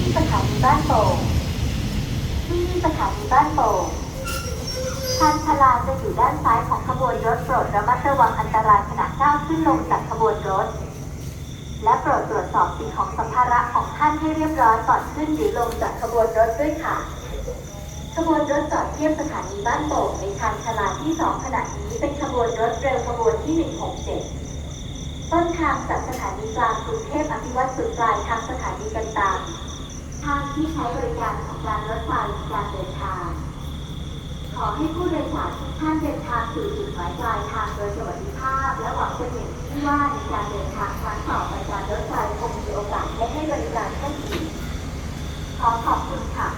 ที่สถานีบ้านโป่งที่สถานีบ้านโป่งทางชลาจะอยู่ด้านซ้ายของขบวนรถโปรดระมัดระวังอันตรายขณะก้าวขึ้นลงจากขบวนรถ และโปรดตรวจสอบสิ่งของสัมภาระของท่านให้เรียบร้อยก่อนขึ้นหรือลงจากขบวนรถด้วยค่ะ ขบวนรถจอดเทียบสถานีบ้านโป่งในทางชลาที่2ขณะนี้เป็นขบวนรถเร็วขบวนที่ 167 ต้นทางจากสถานีกลางกรุงเทพอภิวัตสุดปลายทางสถานีกันตาง ทางที่ใช้บริการของการรถไฟการเดินทาง ขอให้ผู้โดยสารทุกท่านเดินทางสู่จุดหมายปลายทางโดยสวัสดิภาพ และหวังเป็นอย่างยิ่งว่าในการเดินทางครั้งต่อไปการรถไฟคงมีโอกาสได้ให้บริการท่านอีกขอขอบคุณค่ะ